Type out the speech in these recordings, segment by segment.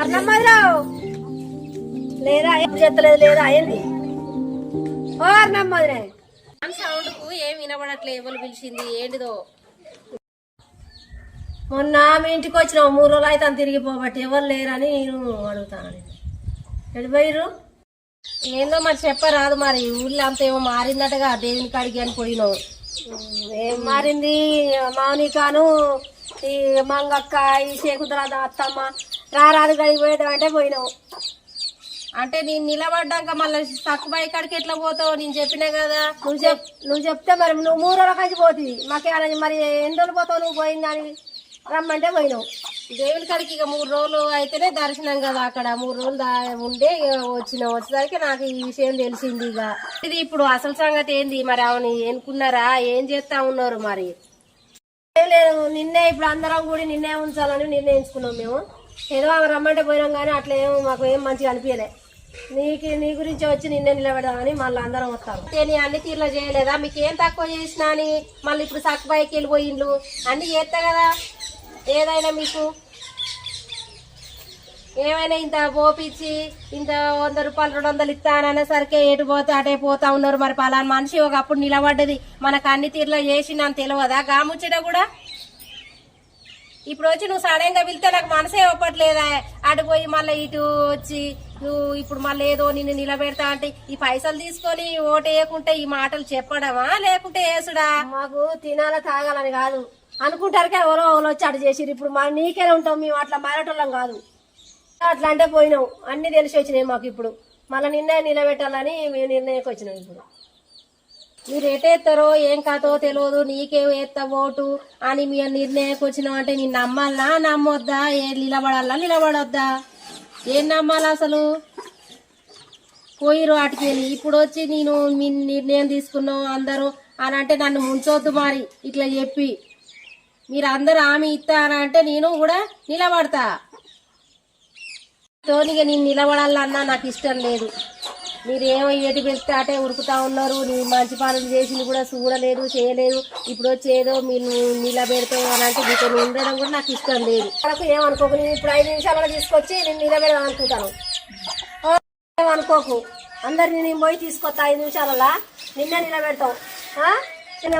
అర్ణమ్మరావు లేదా ఏం చేస్తలేదు లేదా అయింది ఓ అర్ణమ్మనే సౌండ్కు ఏం వినబడట్లే ఎవరు పిలిచింది ఏంటిదో. మొన్న మీ ఇంటికి వచ్చిన మూడు రోజులు అయితే తిరిగిపోబట్టి ఎవరు లేరని నేను అడుగుతాను ఎడిపోయిర్రు ఏందో మరి చెప్పరాదు మరి ఊళ్ళో అంత ఏమో మారిందటగా దేవుని కాడికి అని పోయినావు ఏం మారింది? మౌనికాను ఈ మంగక్క ఈ శేకుద్రాద అత్తమ్మ రారాదు గడికి పోయేటం అంటే పోయినావు అంటే నేను నిలబడ్డాక మళ్ళీ తక్కువ కాడికి ఎట్లా పోతావు? నేను చెప్పినా కదా. నువ్వు చెప్ నువ్వు చెప్తే మరి నువ్వు మూడు రోజుల కలిసి పోతుంది మాకే మరి ఎన్ని రోజులు పోతావు నువ్వు పోయిందని రమ్మంటే పోయినావు దేవుని కాడికి ఇక మూడు రోజులు అయితేనే దర్శనం కదా అక్కడ. మూడు రోజులు దా- ఉండే వచ్చిన. వచ్చేసరికి నాకు ఈ విషయం తెలిసింది ఇక. ఇది ఇప్పుడు అసలు సంగతి ఏంది? మరి ఆమెని ఎన్నుకున్నారా ఏం చేస్తా ఉన్నారు మరి? లేదు నిన్నే ఇప్పుడు అందరం కూడా నిన్నే ఉంచాలని నిర్ణయించుకున్నాం మేము. ఏదో ఆమె రమ్మంటే పోయినాం కానీ అట్లా ఏం మాకు ఏం మంచిగా అనిపించలే. నీకు నీ గురించి వచ్చి నిన్నే నిలబెడదామని మళ్ళీ అందరం వస్తాము నేను అన్ని తీర్లో చేయలేదా? మీకు ఏం తక్కువ చేసినా అని మళ్ళీ ఇప్పుడు సక్కుబాయికి వెళ్ళిపోయిండ్లు. అన్ని చేస్తా కదా? ఏదైనా మీకు ఏమైనా ఇంత పోపిచ్చి ఇంత వంద రూపాయలు రెండు వందలు ఇస్తాననేసరికి ఎటు పోతే అటే పోతా ఉన్నారు మరి పలానా మనిషి. ఒకప్పుడు నిలబడ్డది. మనకు అన్ని తీరులో చేసి నాకు తెలియదా? గాముచ్చట కూడా? ఇప్పుడు వచ్చి నువ్వు సడన్గా పిలితే నాకు మనసే ఇవ్వట్లేదా అటు పోయి మళ్ళీ ఇటు వచ్చి నువ్వు ఇప్పుడు మళ్ళీ ఏదో నిన్ను నిలబెడతా అంటే ఈ పైసలు తీసుకొని ఓటు వేయకుంటే ఈ మాటలు చెప్పడమా? లేకుంటే వేసుడా మాకు తినాల తాగాలని కాదు. అనుకుంటారుకే ఎవరో ఓలో వచ్చి అటు చేసిరు ఇప్పుడు మా నీకే ఉంటాం? మేము అట్లా మారేటోళ్ళం కాదు. అట్లా అంటే పోయినాం. అన్ని తెలిసి వచ్చినాయి మాకు ఇప్పుడు. మళ్ళీ నిన్నే నిలబెట్టాలని మేము నిర్ణయంకి వచ్చినాం ఇప్పుడు. మీరు ఎటేస్తారో ఏం కాదో తెలియదు. నీకే వేస్తా ఓటు అని మీ నిర్ణయానికి వచ్చినావు అంటే నేను నమ్మాలా నమ్మొద్దా? ఏ నిలబడాలా నిలబడొద్దా? ఏం నమ్మాలా అసలు? పోయిరు వాటికి వెళ్ళి. ఇప్పుడు వచ్చి నేను మీ నిర్ణయం తీసుకున్నాం అందరూ అని అంటే నన్ను ముంచొద్దు మరి. ఇట్లా చెప్పి. మీరు అందరూ హామీ ఇస్తా అని అంటే నేను కూడా నిలబడతా. తోనిగా నేను నిలబడాలన్నా నాకు ఇష్టం లేదు. మీరు ఏమో ఏటి పెడితే అటే ఉరుకుతా ఉన్నారు. నీ మంచి పనులు చేసింది కూడా చూడలేదు చేయలేదు. ఇప్పుడు వచ్చేదో మీరు నిలబెడతావు అని అంటే మీతో ఉండడం కూడా నాకు ఇష్టం లేదు. వాళ్ళకు ఏమనుకోకు నేను ఇప్పుడు ఐదు నిమిషాలలో తీసుకొచ్చి నేను నిలబెడదాం అనుకుంటాను. ఏమనుకోకు అందరిని నేను పోయి తీసుకొస్తా ఐదు నిమిషాలలో. నిన్నే నిలబెడతాం. ఆ?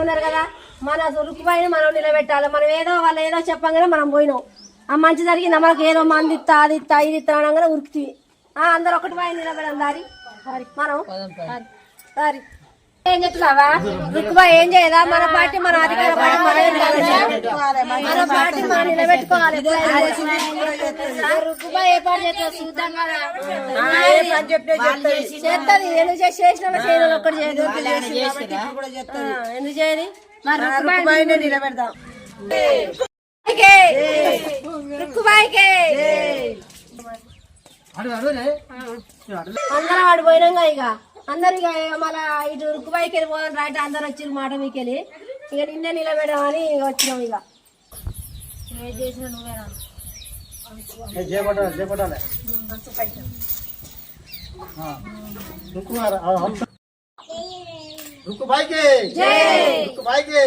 ఉన్నారు కదా? మన రుక్కుపోయిన మనం నిలబెట్టాలి. మనం ఏదో వాళ్ళు ఏదో చెప్పంగానే మనం పోయినాం. ఆ మంచి జరిగింది. మనకు ఏదో మంది ఇస్తా అది ఇస్తా ఇది ఇస్తా అనగానే ఉరుకుతుంది. అందరు ఒకటి పోయి నిలబెడదాం దారి. మనం దారి. ఏం చెప్తున్నావా? ఏం చేయదా? మన పార్టీ మన అధికార పార్టీ మన పార్టీ మనం నిలబెట్టుకోవాలి. రుక్కుబా ఏ పార్టీ చేస్తా చూద్దాం కదా. చేస్తుంది. ఎందుకు చేసి చేసిన చేయడం ఒక్కటి చేయదు. ఎందుకు చేయని? నిలబెడదాం. అందరం ఆడు పోయినాగా ఇక. అందరు ఇక మళ్ళా ఇటు రుక్కుబాయికి వెళ్ళిపోదాం రైట్ అందరు వచ్చిర్రు మాట మీకు వెళ్ళి. ఇక నిన్నే నిలబెడమని వచ్చినాం ఇక. ఏం చేసిన నువ్వేనా?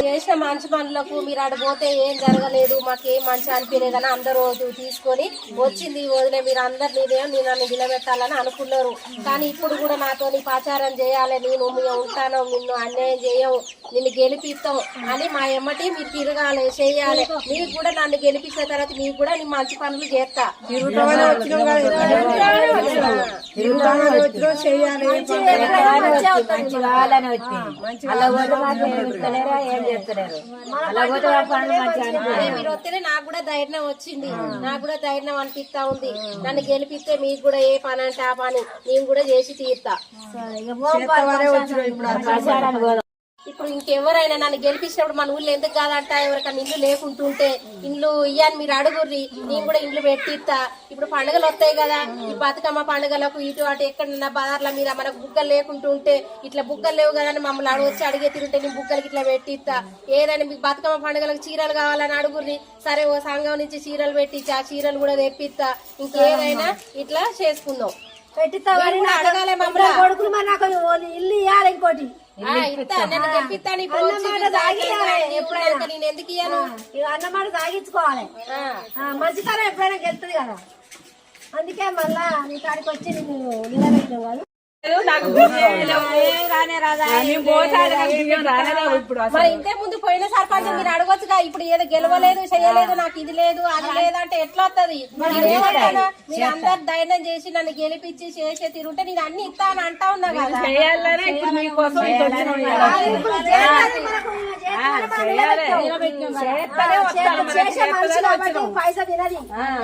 చేసిన మంచి పనులకు మీరు ఆడ పోతే ఏం జరగలేదు మాకు ఏం మంచి అనిపించలేదని అందరూ తీసుకొని వచ్చింది ఈ వదిలే మీరు అందరు నేనేం నేను నన్ను నిలబెట్టాలని అనుకున్నారు. కానీ ఇప్పుడు కూడా నాతో నీ పాచారం చేయాలి నేను మీ ఉంటాను నిన్ను అన్యాయం చేయవు నిన్ను గెలిపిస్తాం అని మా ఎమ్మటి మీరు తిరగాలి చేయాలి. మీకు కూడా నన్ను గెలిపించిన తర్వాత మీకు కూడా నేను మంచి పనులు చేస్తా. మీరు వస్తేనే నాకు కూడా ధైర్యం వచ్చింది. నాకు కూడా ధైర్యం అనిపిస్తా ఉంది. నన్ను గెలిపిస్తే మీకు కూడా ఏ పని అంటే ఆ పని నేను కూడా చేసి తీరుతా. ఇప్పుడు ఇంకెవరైనా నన్ను గెలిపించినప్పుడు మన ఊళ్ళో ఎందుకు కాదంట? ఎవరికైనా ఇల్లు లేకుంటుంటే ఇల్లు ఇయ్యని మీరు అడుగుర్రి. నేను కూడా ఇండ్లు పెట్టిస్తా. ఇప్పుడు పండుగలు వస్తాయి కదా. ఈ బతుకమ్మ పండుగలకు ఇటు అటు ఎక్కడన్నా బజార్ల మీద మనకు బుగ్గలు లేకుంటుంటే ఇట్లా బుగ్గలు లేవు కదా అని మమ్మల్ని అడగొచ్చి అడిగే తింటే నేను బుగ్గలకి ఇట్లా పెట్టిస్తా. ఏదైనా మీకు బతుకమ్మ పండుగలకు చీరలు కావాలని అడుగుర్రి. సరే ఓ సంఘం నుంచి చీరలు పెట్టించి ఆ చీరలు కూడా తెప్పిస్తా. ఇంకేదైనా ఇట్లా చేసుకుందాం. పెట్టిస్తా అడగాలి మమ్మల్ని. కొడుకులు మరి నాకు ఇల్లు ఇవ్వాలి ఇంకోటి. అన్నమాట తాగించుకోవాలి మంచితనం ఎప్పుడైనా గెలుతుంది కదా. అందుకే మళ్ళా నీ కాడికి వచ్చి నేను నిలబెట్టినావు మరి ఇంతే ముందు పోయిన సర్పంచ్ మీరు అడగొచ్చుగా ఇప్పుడు ఏదో గెలవలేదు చేయలేదు నాకు ఇది లేదు అది లేదు అంటే ఎట్లా వస్తుంది మీరు అందరు ధైర్యం చేసి నన్ను గెలిపించి చేసే తిరుగుంటే నేను అన్ని ఇస్తా అని అంటా ఉన్నా కదా.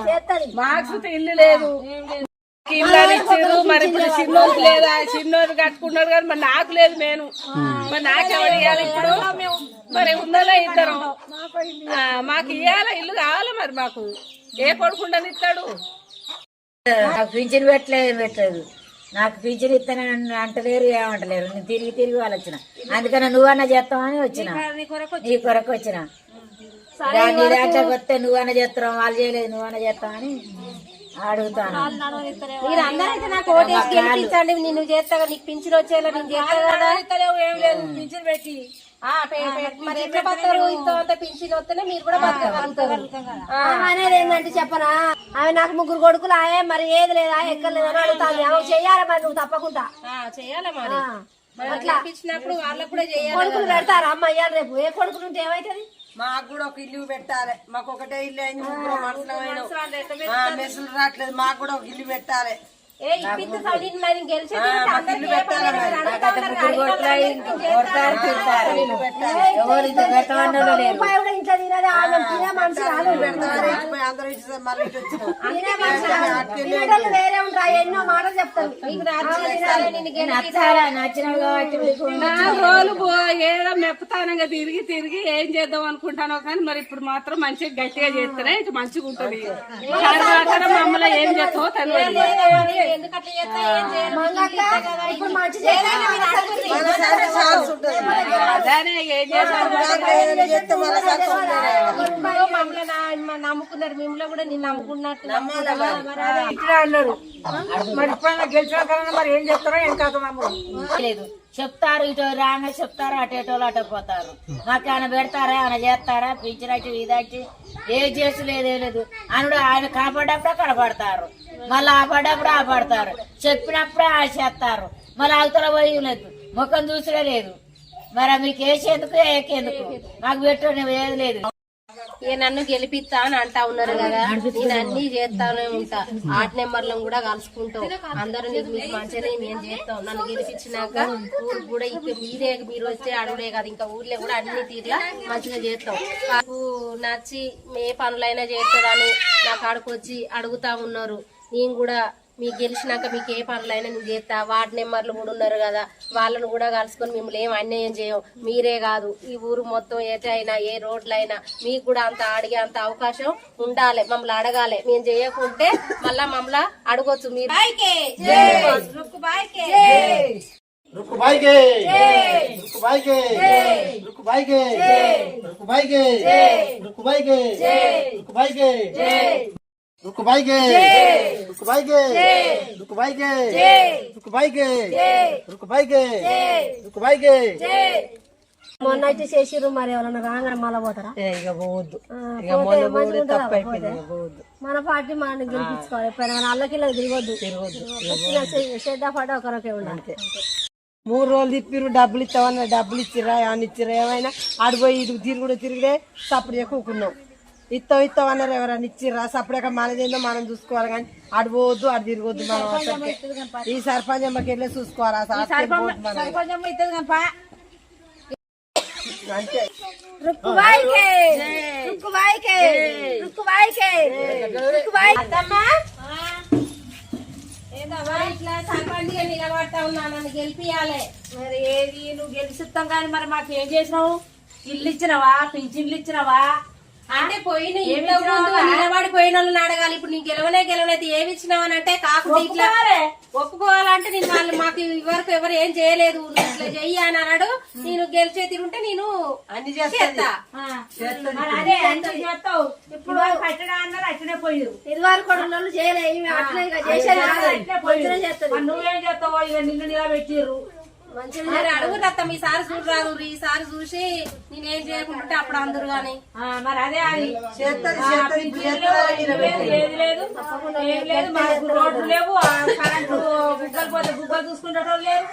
చేస్తుంది. మాకు ఇల్లు లేదు. ఇచ్చారు మరి ఇప్పుడు చిన్నోకి లేదా? చిన్నోడు కట్టుకున్నాడు కానీ మరి నాకు లేదు నేను. మరి నాకెవరు ఇవ్వాలి ఇప్పుడు? మరి ఉన్నదో ఇద్దరం? ఆ, మాకు ఇవ్వాలి ఇల్లు కావాలి మరి మాకు? ఏ కొడుకుండని ఇస్తాడు? నాకు పింఛన్ పెట్టలేదు పెట్టలేదు. నాకు పింఛన్ ఇస్తాను అంటలేరు ఏమంటలేరు నేను తిరిగి తిరిగి వాళ్ళు వచ్చిన అందుకని నువ్వన్నా చేస్తావని వచ్చిన. నీ కొరకు వచ్చిన. నీ దాంట్లోకి వస్తే నువ్వన్నా చేస్తావు? వాళ్ళు చేయలేదు నువ్వన్నా చేస్తావని అడుగుతాను. మీరు అందరైతే నాకు ఓటేసి గెలిపించండి. నేను చేస్తా నీకు పింఛన్ వచ్చేలా నేను చేస్తా కదా. పెట్టి. మరి ఎట్లా ఇంత పింఛన్ వస్తేనే మీరు కూడా బతకగలుగుతారు. అనేది ఏంటంటే చెప్పనా? ఆమె నాకు ముగ్గురు కొడుకులు ఆయే మరి ఏది లేదా ఎక్కలేదు అని అడుగుతాను ఆమె చెయ్యాలి మరి నువ్వు తప్పకుండా? ఆ, చేయాలి మరి? కొడుకులు పెడతారా? అమ్మ అయ్యాలి రేపు. ఏ కొడుకులు ఉంటే ఏమైతుంది? మాకు కూడా ఒక ఇల్లు పెట్టాలి. మాకు ఒకటే ఇల్లు అయింది ముగ్గురు మనుషులమైన మెసులు రావట్లేదు మాకు కూడా ఒక ఇల్లు పెట్టాలి. అందరూ పిల్లలు వేరే ఉంటాయి ఎన్నో చెప్తాను ఏదో మెప్పతానంగా తిరిగి తిరిగి ఏం చేద్దాం అనుకుంటాను కానీ మరి ఇప్పుడు మాత్రం మంచిగా గట్టిగా చేస్తారా ఇటు మంచిగా ఉంటది. మమ్మల్ని ఏం చేస్తావో తెలియదు నమ్ముకున్నారు. మిమ్మల్ని కూడా నేను నమ్ముకున్నట్టు అన్నాడు మరి ఇప్పుడు గెలిచిన మరి ఏం చెప్తారో ఏం కాదు లేదు. చెప్తారు ఇటు రాగా చెప్తారు అటు ఇటు అటు పోతారు. మాకు ఆయన పెడతారా ఆయన చేస్తారా? పిచ్చినట్టు ఇదట్టు ఏ చేసి లేదే లేదు. అనుడు ఆయన కాపాడప్పుడే కనపడతారు. మళ్ళీ ఆపడప్పుడు ఆపడతారు. చెప్పినప్పుడే ఆ చేస్తారు. మళ్ళీ అవతల పోయి లేదు. ముఖం చూసిడే లేదు. మరి మీకు వేసేందుకు ఏకేందుకు మాకు పెట్టు ఏది లేదు. ఇక నన్ను గెలిపిస్తా అని అంటా ఉన్నారు కదా. నేను అన్ని చేస్తానే ఉంటా. ఆట నెంబర్లను కూడా కలుసుకుంటాం అందరూ నీకు మీకు మంచిగానే మేము చేస్తాం నన్ను గెలిపించినాక ఊరు కూడా ఇక మీరే మీరు వచ్చే అడుగులే కదా. ఇంకా ఊర్లో కూడా అన్ని తీర్లా మంచిగా చేస్తాం నాకు నచ్చి ఏ పనులైనా చేస్తారని నా కాడకు వచ్చి అడుగుతా ఉన్నారు. నేను కూడా మీకు గెలిచినాక మీకు ఏ పనులైనా నేను చేస్తా వార్డు నెంబర్లు కూడా ఉన్నారు కదా వాళ్ళను కూడా కలుసుకొని మిమ్మల్ని ఏం అన్యాయం చేయం మీరే కాదు ఈ ఊరు మొత్తం ఏటైనా ఏ రోడ్లైనా మీకు కూడా అంత అడిగే అంత అవకాశం ఉండాలి మమ్మల్ని అడగాలి మేము చేయకుంటే మళ్ళా మమ్మల్ని అడగొచ్చు మీరు रुक भाई के रुक भाई के रुक भाई के रुक भाई के रुक भाई के रुक भाई के रुक भाई के रुक भाई के रुक भाई के रुक भाई के रुक भाई के रुक भाई के మొన్న అయితే చేసిర్రు మరి ఎవరన్నా రాగానే మళ్ళా పోతారా ఇక పోవద్దు ఆ, పోతే మంచిగా ఉంటుందా? పోతే. మన పార్టీ మనం గెలిపించుకోవాలి ఎప్పుడైనా అల్లకిల్ల తిరగొద్దు శ్రద్ధ పడ ఒకరికే ఉండాలి మూడు రోజులు తిప్పిరు డబ్బులు ఇస్తామన్నా డబ్బులు ఇచ్చిరా అని ఇచ్చిరా ఏమైనా ఆడిపోయి ఇటు తిరుగుడు తిరిగిడే సపరేట్ కూకున్నాం ఇస్తాం ఇస్తాం అన్నారు ఎవరైనా ఇచ్చిర్రా? సపరేట్ మనదేందో మనం చూసుకోవాలి కానీ ఆడు పోవద్దు ఆడు తిరగొద్దు మనం అసలుకే. ఈ సర్పంచ్ అమ్మకి వెళ్ళి చూసుకోవాలి ఆ పోవద్దు మనం. అంతే. ఇట్లా సర్పంచ్గా నిలబడతా ఉన్నా నన్ను గెలిపియాలి. మరి ఏది? నువ్వు గెలిచిస్తాం కానీ మరి మాకు ఏం చేసినావు? ఇల్లు ఇచ్చినవా? పింఛన్లు ఇచ్చినవా? అంటే పోయిన ఇంట్లో నిలబడి పోయిన వాళ్ళని అడగాలి. ఇప్పుడు నీకు గెలవనే గెలవనైతే ఏమి ఇచ్చినావని అంటే కాకుండా ఇట్లా ఒప్పుకోవాలంటే నేను వాళ్ళు మాకు ఇవరకు ఎవరు ఏం చేయలేదు. నువ్వు ఇట్లా చెయ్యి అని అన్నాడు నేను గెలిచే తిరుంటే నేను అన్ని చేస్తా. అదే చేస్తావు? ఇప్పుడు కట్టడా అన్నారు అట్లనే పోయిరు ఇదివరకు కూడా ఉన్న వాళ్ళు చేయలే ఈమె అట్లే ఇక చేసేది కాదు. మంచిగా చేస్తుంది. మరి నువ్వేం చేస్తావో? ఇక నిన్ను నిలబెట్టిర్రు. మరి అడుగురు చూడరాదు ఈసారి చూసి నేనేం చేయకుంటుంటే అప్పుడు అందరు గాని. మరి అదే అది. ఏది లేదు ఏం లేదు. రోడ్లు లేవు ఆ కరెంటు బుగ్గలు పోతే బుగ్గలు చూసుకుంటారు లేరు.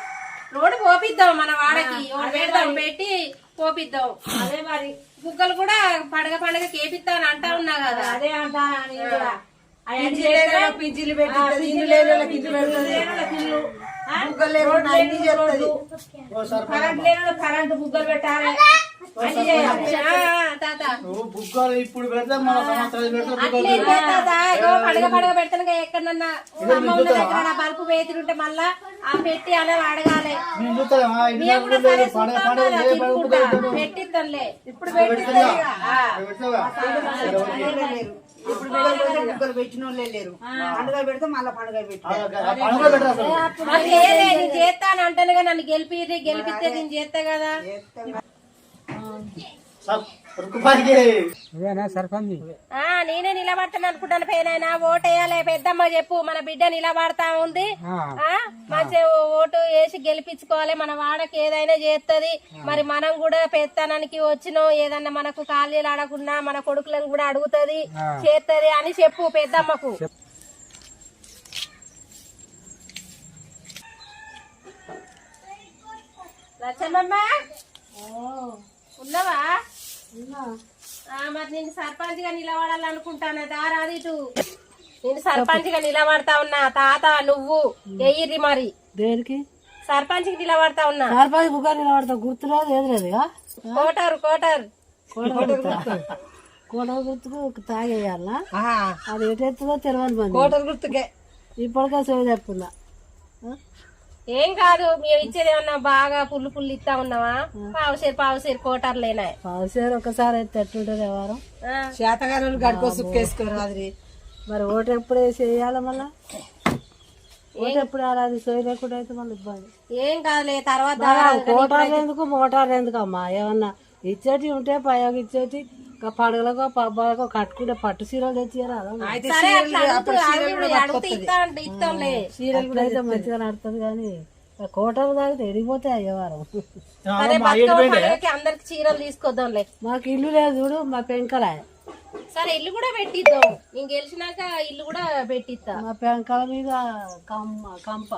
రోడ్డు పోపిద్దాం మన వాడకి పెడదాం పెట్టి పోపిద్దాం. అదే మరి. బుగ్గలు కూడా పండగ పండగ కేపిస్తా అని అంటా ఉన్నా కదా. అదే అంటా కూడా కరెంట్ బుగ్గలు పెట్టాలి. బుగ్గలు ఇప్పుడు పెడితే మన సంవత్సరాలు పెడితే బుగ్గలు అట్లేం లేదు తాత. ఇగో పండగ పండగ పెడతాను ఎక్కడన్నా. బల్బు వేతిరుంటే మళ్ళా ఆ పెట్టి అలా అడగాలి? పెట్టిద్దాంలే. ఇప్పుడు పెడతావా? ఇప్పుడు పెట్టిన వాళ్ళే లేరు. పండుగ పెడితే మళ్ళీ పండుగ పెట్టరా చేస్తాను అంటానుగా నన్ను గెలిపి గెలిపిస్తే నేను చేస్తా కదా. నేనే నిలబడతాను అనుకుంటాను పేనైనా ఓటేయాలి పెద్దమ్మ చెప్పు. మన బిడ్డ నిలబడతా ఉంది. ఆ. మంచిగా ఓటు వేసి గెలిపించుకోవాలి. మన వాడకి ఏదైనా చేస్తది మరి మనం కూడా పెత్తనానికి వచ్చినాం. ఏదన్నా మనకు ఖాళీలు అడగకుండా మన కొడుకులను కూడా అడుగుతది చేస్తది అని చెప్పు పెద్దమ్మకు. లచ్చమ్మమ్మ? ఉన్నావా? మరి నేను సర్పంచ్గా నిలబడాలనుకుంటాను దారాది ఇటు. నేను సర్పంచ్గా నిలబడతా ఉన్నా. తాత నువ్వు ఎయ్యిర్రి మరి. దేనికి? సర్పంచ్కి నిలబడతా ఉన్నా. సర్పంచ్ బుగ్గ నిలబడతా. గుర్తులేదు ఏది లేదు కోటర్ కోటర్. కోట గుర్తుకు తాగేయాలా? అది ఎటెత్తుందో తెలియని మంది కోటలు గుర్తుకే. ఇప్పటికే సేవ చెప్తున్నా. ఏం కాదు మేము ఇచ్చేది ఏమన్నా బాగా పుల్లు పుల్లు ఇస్తా ఉన్నావా పావుసేరు పావుసేరు కోటర్లేనా పావుసేరు ఒకసారి అయితే ఎట్టుంటుంది వారం ఆ, చేతగానే గడుకో సుక్కేసుకోరు రాత్రి మరి ఓటు ఎప్పుడు వేసి వేయాలి మళ్ళా ఓటు ఎప్పుడు అది సోయి లేకుండా అయితే మళ్ళీ ఇబ్బంది. ఏం కాదులే తర్వాత కోటాలు ఎందుకు మోటార్లు ఎందుకు అమ్మా ఏమన్నా ఇచ్చేటి ఉంటే పయోగ ఇచ్చేటి ఇంకా పండుగలకు పబ్బాలకు కట్టుకుంటే పట్టు చీరలు తెచ్చియరా? అయితే సరే సీరియల్ చీరలు అయితే మంచిగా నడుతుంది కానీ కోటలు తాగితే ఎడిగిపోతాయి అయ్యేవారం అందరికి చీరలు తీసుకొద్దాంలే. మాకు ఇల్లు లేదు చూడు మా పెంకల సరే ఇల్లు కూడా పెట్టిద్దాం. నేను గెలిచినాక ఇల్లు కూడా పెట్టిస్తా. మా పెంకల మీద కమ్మ కంప.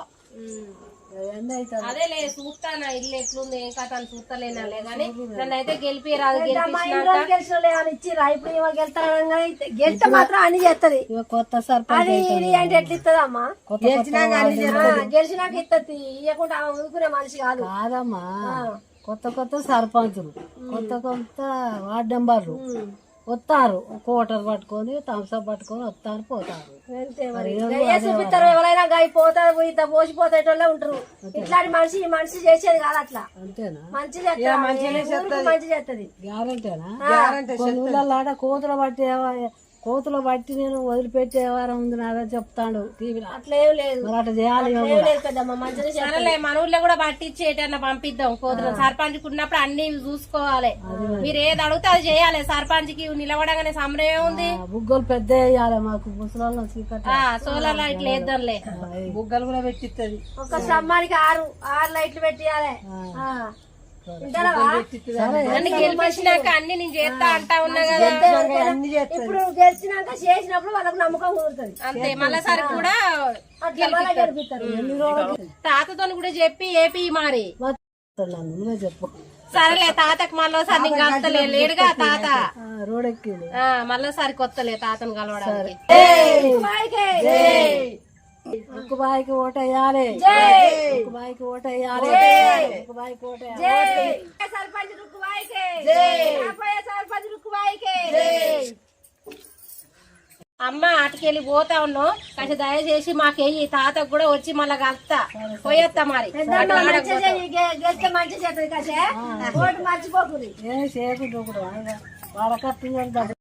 అదేలే చూస్తానా ఇల్లు ఎట్లుంది ఏం కథ అని చూస్తలేనాలే గానీ నన్ను అయితే ఇప్పుడు ఏమో గెలుతారా గెలితే మాత్రం చేస్తుంది కొత్త సర్పంచ్ అంటే ఎట్లా ఇస్తుందమ్మా గెలిచినాక ఇస్తుంది ఇవ్వకుండా ఊరుకునే మనిషి కాదు. కాదమ్మా. కొత్త కొత్త సర్పంచులు. కొత్త కొత్త వార్డు మెంబర్లు వస్తారు. కోటర్ పట్టుకొని థమ్స్అప్ పట్టుకొని వస్తారు పోతారు. చూపిస్తారు ఎవరైనా గాయ పోతారు ఇంత పోసిపోతేటోళ్ళే ఉంటారు. ఇట్లాంటి మనిషి ఈ మనిషి చేసేది కాదు అట్లా. అంతేనా? మంచి మంచి చేస్తుంది. గ్యారంటీనా? కొన్ని ఊళ్ళల్లో ఆడ కోతులు పట్టి కోతులు బట్టి నేను వదిలిపెట్టే వారం ఉంది నాదో చెప్తాడు. టీవీలో అట్లేం లేదు. మరి అట్లా చేయాలి సరేలే మన ఊర్లో కూడా పట్టించి ఎటన్నా పంపిద్దాం. కోతులు సర్పంచ్ ఉన్నప్పుడు అన్ని చూసుకోవాలి. మీరు. ఏది అడిగితే అది చేయాలి. సర్పంచ్కి నిలబడగానే సమరం ఉంది? బుగ్గలు పెద్ద వేయాలి మాకు. ముసలాళ్ళం చీకటి ఆ సోలార్ లైట్లు వేద్దాంలే. బుగ్గలు కూడా పెట్టిస్తుంది ఒక స్తంభానికి ఆరు ఆరు లైట్లు పెట్టియాలి. నన్ను గెలిపించినాక అన్ని నేను చేస్తా అంటా ఉన్నా కదా. ఇప్పుడు గెలిచినాక చేసినప్పుడు వాళ్ళకి నమ్మకం కుదురుతుంది. అంతే మళ్ళీసారి కూడా తాతతో కూడా చెప్పి ఏపీ మరి. చెప్పు. సరేలే తాతకు మళ్ళీసారి కలతలే లేడుగా తాత. రోడ్ ఎక్కింది ఆ, మళ్ళీసారి కొత్తలే తాతను కలవడానికి. ఉక్కుబాయికి ఓట వేయాలి. ఉక్కుబాయికి ఓట వేయాలి. ఉక్కుబాయికి ఓట సర్పంచ్ రుక్కుబాయికే సర్పంచ్ రుక్కుబాయికే అమ్మ ఆటకెళ్ళి పోతా ఉన్నావు. కాస్త దయచేసి మాకెయ్యి తాతకు కూడా వచ్చి మళ్ళా కలుస్తా. పోయేస్తా మరి. గెలిస్తే